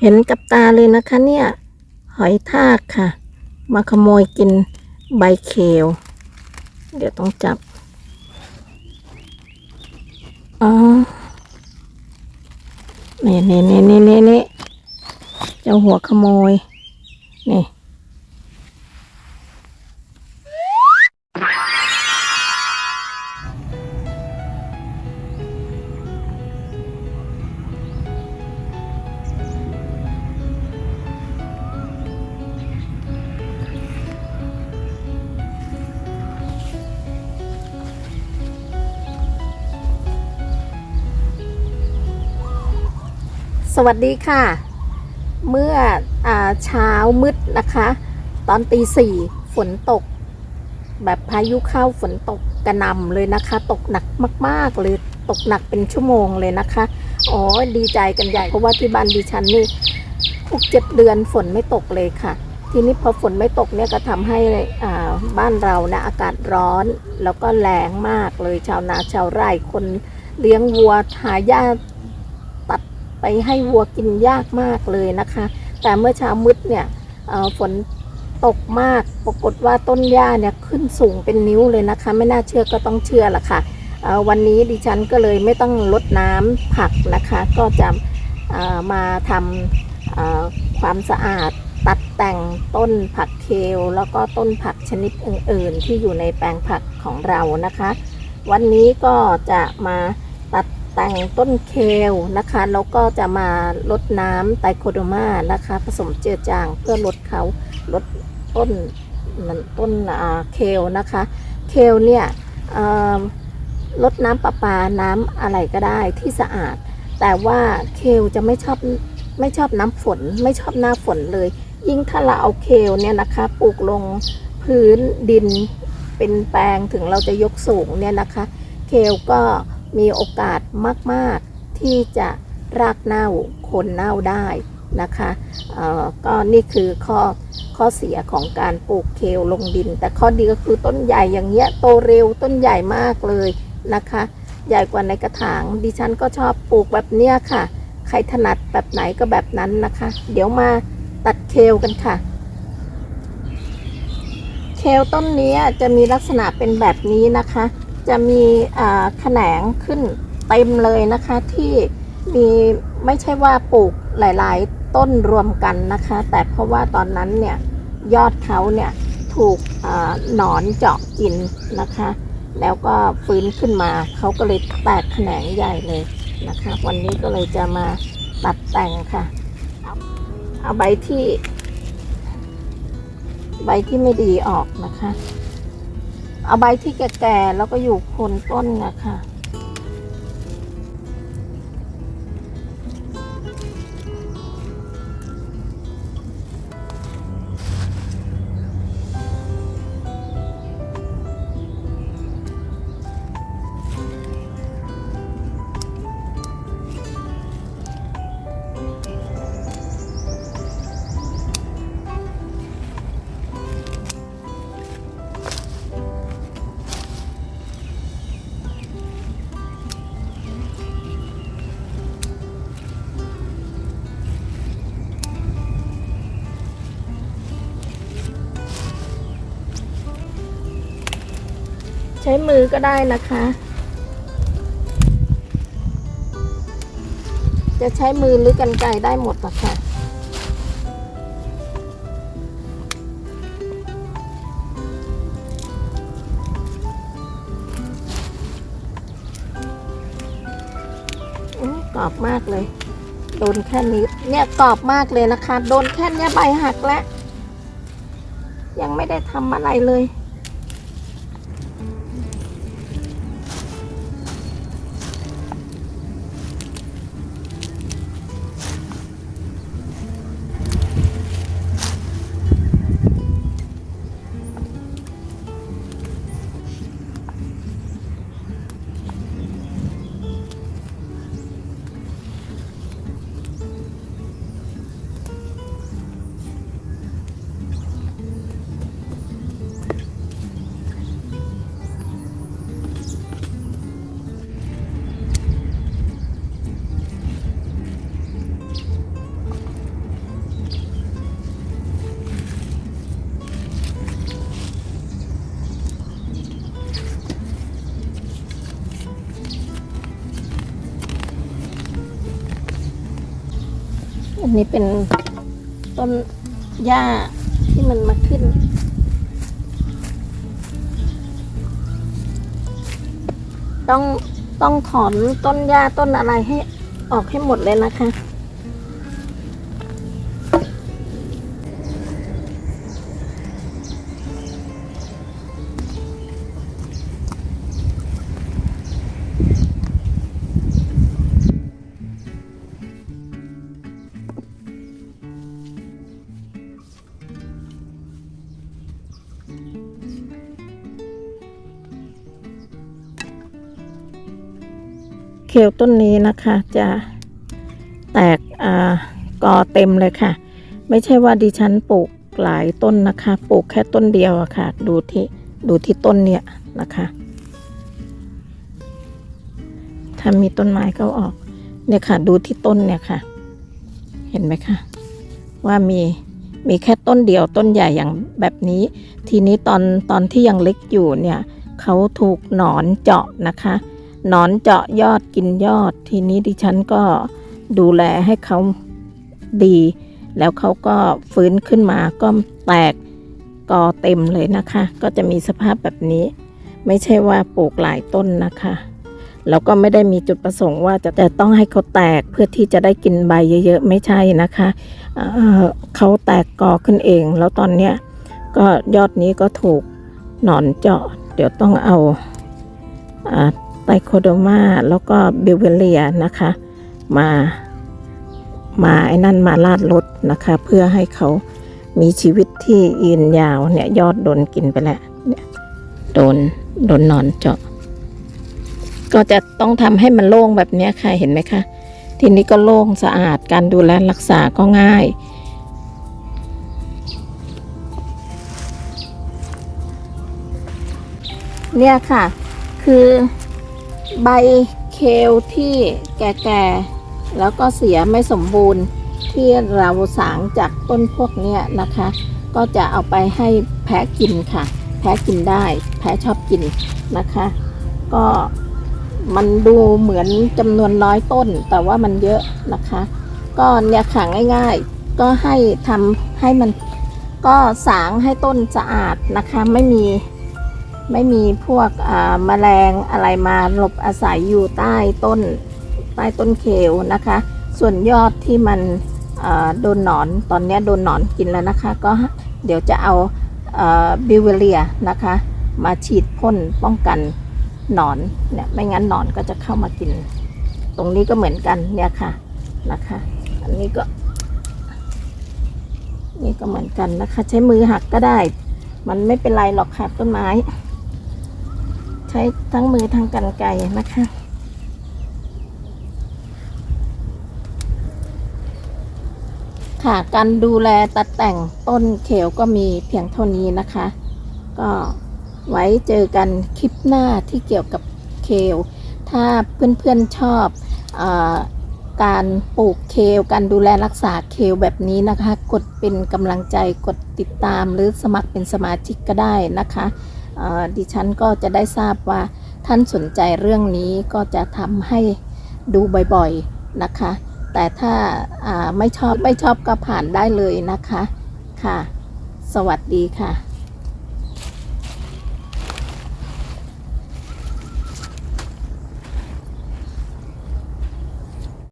เห็นกับตาเลยนะคะเนี่ย หอยทากค่ะ มาขโมยกินใบเขียว เดี๋ยวต้องจับ อ๋อนี่นี่นี่นี่นี่นี่เจ้าหัวขโมย นี่ สวัสดีค่ะ เมื่ออเช้ามืดนะคะ ตอนตีสี่ฝนตก แบบพายุเข้าฝนตกกระนำเลยนะคะ ตกหนักมากๆเลยตกหนักเป็นชั่วโมงเลยนะคะอ๋อดีใจกันใหญ่เพราะว่าที่บ้านดิฉันนี่หกเจ็ดเดือนฝนไม่ตกเลยค่ะ ทีนี้พอฝนไม่ตกเนี่ยก็ทำให้บ้านเรานะอากาศร้อน แล้วก็แรงมากเลยชาวนาชาวไร่คนเลี้ยงวัวหาหญ้า ให้วัวกินยากมากเลยนะคะ แต่เมื่อเช้ามืดเนี่ยฝนตกมากปรากฏว่าต้นหญ้าเนี่ยขึ้นสูงเป็นนิ้วเลยนะคะ ไม่น่าเชื่อก็ต้องเชื่อละค่ะเอ่อวันนี้ดิฉันก็เลยไม่ต้องลดน้ำผักนะคะ ก็จะมาทำความสะอาดตัดแต่งต้นผักเคลแล้วก็ต้นผักชนิดอื่น ๆ ที่อยู่ในแปลงผักของเรานะคะ วันนี้ก็จะมาตัด แต่งต้นเคลนะคะแล้วก็จะมาลดน้ำไตรโคโดมานะคะ ผสมเจือจางเพื่อลดเขาลดต้นมันต้นเคลนะคะ เคลเนี่ยลดน้ำประปาน้ำอะไรก็ได้ที่สะอาด แต่ว่าเคลจะไม่ชอบไม่ชอบน้ำฝนไม่ชอบหน้าฝนเลย ยิ่งถ้าเราเอาเคลเนี่ยนะคะปลูกลงพื้นดินเป็นแปลงถึงเราจะยกสูงเนี่ยนะคะ เคลก็ มีโอกาสมาก ๆ ที่จะรากเน่าคนเน่าได้นะคะเอ่อก็นี่คือข้อข้อเสียของการปลูกเคลลงดิน แต่ข้อดีก็คือต้นใหญ่อย่างเงี้ยโตเร็วต้นใหญ่มากเลยนะคะ ใหญ่กว่าในกระถางดิฉันก็ชอบปลูกแบบเนี้ยค่ะ ใครถนัดแบบไหนก็แบบนั้นนะคะ เดี๋ยวมาตัดเคลกันค่ะ เคลต้นนี้จะมีลักษณะเป็นแบบนี้นะคะ จะมีแขนงขึ้นเต็มเลยนะคะที่มีไม่ใช่ว่าปลูกหลาย ๆ ต้นรวมกันนะคะ แต่เพราะว่าตอนนั้นเนี่ยยอดเขาเนี่ยถูกอหนอนเจาะกินนะคะ แล้วก็ฟื้นขึ้นมาเขาก็เลยแตกแขนงใหญ่เลยนะคะ วันนี้ก็เลยจะมาตัดแต่งค่ะ เอาเอาใบที่ ใบที่ไม่ดีออกนะคะ เอาใบที่แก่ๆแล้วก็อยู่โคนต้นนะคะ ช้มือก็ได้นะคะ จะใช้มือหรือกันไกได้หมดนะคะกรอบมากเลย โดนแค่นี้ เนี่ยกรอบมากเลยนะคะ โดนแค่เนี้ยใบหักแล้ว ยังไม่ได้ทำอะไรเลย อันนี้เป็นต้นหญ้าที่มันมาขึ้น ต้องต้องถอนต้นหญ้าต้นอะไรให้ออกให้หมดเลยนะคะ คลต้นนี้นะคะ จะแตกอ่ากอเต็มเลยค่ะ ไม่ใช่ว่าดิฉันปลูกหลายต้นนะคะ ปลูกแค่ต้นเดียวอะค่ะ ดูที่ดูที่ต้นเนี่ยนะคะถ้ามีต้นไม้ก็ออก เนี่ยค่ะ ดูที่ต้นเนี่ยค่ะ เห็นไหมคะว่ามีมีแค่ต้นเดียวต้นใหญ่อย่างแบบนี้ ทีนี้ตอนตอนที่ยังเล็กอยู่เนี่ยเขาถูกหนอนเจาะนะคะ นอนเจาะยอดกินยอด ทีนี้ดิฉันก็ดูแลให้เขาดี แล้วเขาก็ฟื้นขึ้นมาก็แตกกอเต็มเลยนะคะ ก็จะมีสภาพแบบนี้ ไม่ใช่ว่าปลูกหลายต้นนะคะแล้วก็ไม่ได้มีจุดประสงค์ว่าจะแต่ต้องให้เขาแตกเพื่อที่จะได้กินใบเยอะๆ ไม่ใช่นะคะเเขาแตกกอขึ้นเอง แล้วตอนเนี้ยก็ยอดนี้ก็ถูกหนอนเจาะ เดี๋ยวต้องเอาอา ไตโคโดมาแล้วก็บิวเวเลียนะคะ มา มาไอ้นั่นมาลาดรถนะคะ เพื่อให้เขามีชีวิตที่ยืนยาวเนี่ยยอดโดนกินไปแล้วเนี่ยโดนโดนนอนเจาะ ก็จะต้องทำให้มันโล่งแบบนี้ค่ะเห็นไหมคะทีนี้ก็โล่งสะอาดการดูแลรักษาก็ง่าย เนี่ยค่ะ คือ ใบเคลที่แก่ๆ แล้วก็เสียไม่สมบูรณ์ที่เราสางจากต้นพวกนี้นะคะ ก็จะเอาไปให้แพะกินค่ะ แพะกินได้ แพะชอบกินนะคะ ก็มันดูเหมือนจำนวนน้อยต้น แต่ว่ามันเยอะนะคะ ก็เนี่ยค่ะง่ายๆ ก็ให้ทำให้มันก็สางให้ต้นสะอาดนะคะ ไม่มี ไม่มีพวกอ่าแมลงอะไรมาหลบอาศัยอยู่ใต้ต้นใต้ต้นเคลนะคะ ส่วนยอดที่มันโดนหนอนตอนนี้โดนหนอนกินแล้วนะคะ ก็เดี๋ยวจะเอาบิวเวเลียนะคะ มาฉีดพ่นป้องกันหนอนเนี่ยไม่งั้นหนอนก็จะเข้ามากิน ตรงนี้ก็เหมือนกันเนี่ยค่ะนะคะ อันนี้ก็ นี่ก็เหมือนกันนะคะ ใช้มือหักก็ได้ มันไม่เป็นไรหรอกค่ะต้นไม้ ใช้ทั้งมือทั้งกันไกรนะคะค่ะการดูแลตัดแต่งต้นเขวก็มีเพียงเท่านี้นะคะ ก็ไว้เจอกันคลิปหน้าที่เกี่ยวกับเคลถ้าเพื่อนๆชอบอการปลูกเคลการดูแลรักษาเคลแบบนี้นะคะ กดเป็นกำลังใจกดติดตามหรือสมัครเป็นสมาชิกก็ได้นะคะ ดิฉันก็จะได้ทราบว่าท่านสนใจเรื่องนี้ก็จะทำให้ดูบ่อยๆนะคะ แต่ถ้าอ่าไม่ชอบไม่ชอบก็ผ่านได้เลยนะคะค่ะ สวัสดีค่ะ